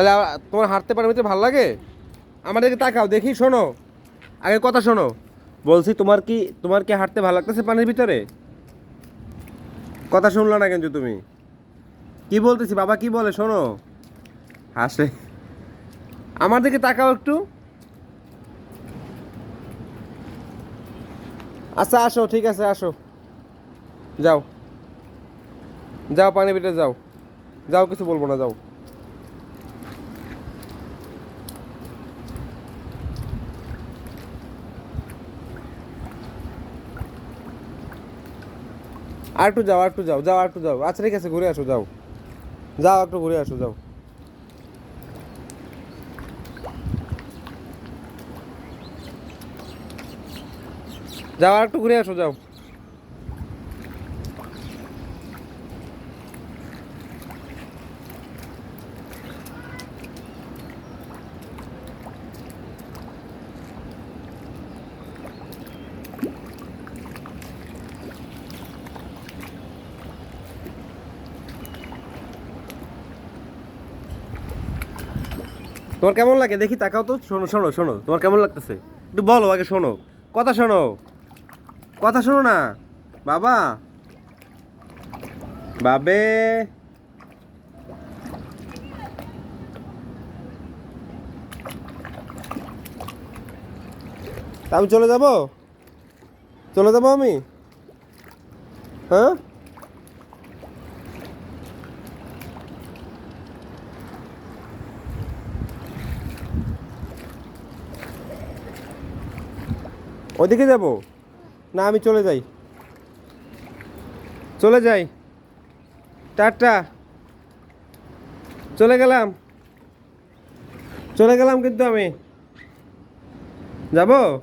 তাহলে তোমার হাঁটতে পানির ভিতরে ভালো লাগে? আমার দিকে তাকাও, দেখি, শোনো। আগে কথা শোনো। বলছি, তোমার কি তোমার কি হাঁটতে ভালো লাগতেছে পানির ভিতরে? কথা শুনলো না কিন্তু তুমি। কি বলতেছি, বাবা, কি বলে, শোনো। হাসে আমার দিকে তাকাও একটু। আচ্ছা আসো, ঠিক আছে, আসো। যাও। যাও, পানির ভিতরে যাও। যাও, কিছু বলব না, যাও। আর একটু যাও আর একটু যাও যাও আর একটু যাও। আচ্ছা ঠিক আছে, ঘুরে আসো, যাও। যাও, একটু ঘুরে আসো, যাও। যাও আর একটু ঘুরে আসো, যাও। তোমার কেমন লাগে? দেখি তাকাও তো। শোনো শোনো শোনো। তোমার কেমন লাগতেছে? একটু বলো, আগে শোনো। কথা শোনো। কথা শোনো না। বাবা। বাবে। আমি চলে যাব? চলে যাব আমি? হ্যাঁ? ওদিকে যাব? না, আমি চলে যাই। চলে যাই। টাটা। চলে গেলাম। চলে গেলাম কিন্তু আমি। যাব?